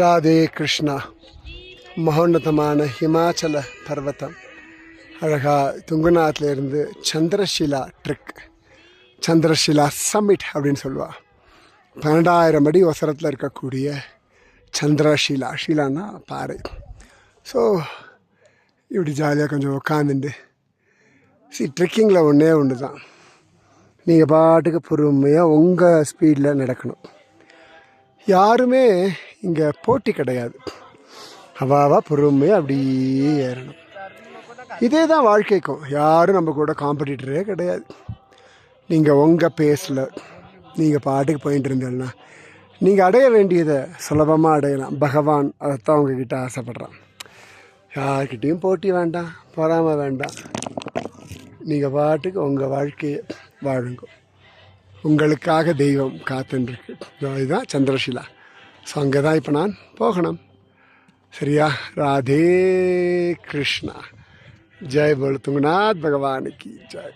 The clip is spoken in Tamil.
ராதே கிருஷ்ணா. மகோன்னதமான ஹிமாச்சல பர்வதம். அழகா துங்குநாத்ல இருந்து சந்திரஷிலா ட்ரிக். சந்திரஷிலா சம்மிட் அப்படின்னு சொல்லுவாள் பன்னெண்டாயிரம் அடி ஒசரத்தில் இருக்கக்கூடிய சந்திரஷீலா. ஷீலான்னா பாறை. ஸோ இப்படி ஜாலியாக கொஞ்சம் உட்காந்துட்டு சி ட்ரெக்கிங்கில் ஒன்றே ஒன்று தான் நீங்கள் பாட்டுக்கு பொறுமையாக உங்கள் ஸ்பீடில் நடக்கணும். யாருமே இங்கே போட்டி கிடையாது. அவாவா பொறுமையாக அப்படியே ஏறணும். இதே தான் வாழ்க்கைக்கும். யாரும் நம்ம கூட காம்படிட்டரே கிடையாது. நீங்கள் உங்கள் பேஸில் நீங்கள் பாட்டுக்கு போயிட்டு இருந்தீங்கன்னா நீங்கள் அடைய வேண்டியதை சுலபமாக அடையலாம். பகவான் அதைத்தான் உங்ககிட்ட ஆசைப்படுறான். யார்கிட்டேயும் போட்டி வேண்டாம் பொறாமை வேண்டாம். நீங்கள் பாட்டுக்கு உங்கள் வாழ்க்கையை வாழுங்க. உங்களுக்காக தெய்வம் காத்துருக்கு இதுதான் சந்திரஷிலா ஸோ அங்கே தான் இப்போ நான் போகணும் சரியா ராதே கிருஷ்ணா ஜெய் போல் துங்கநாத் பகவானுக்கு ஜெய்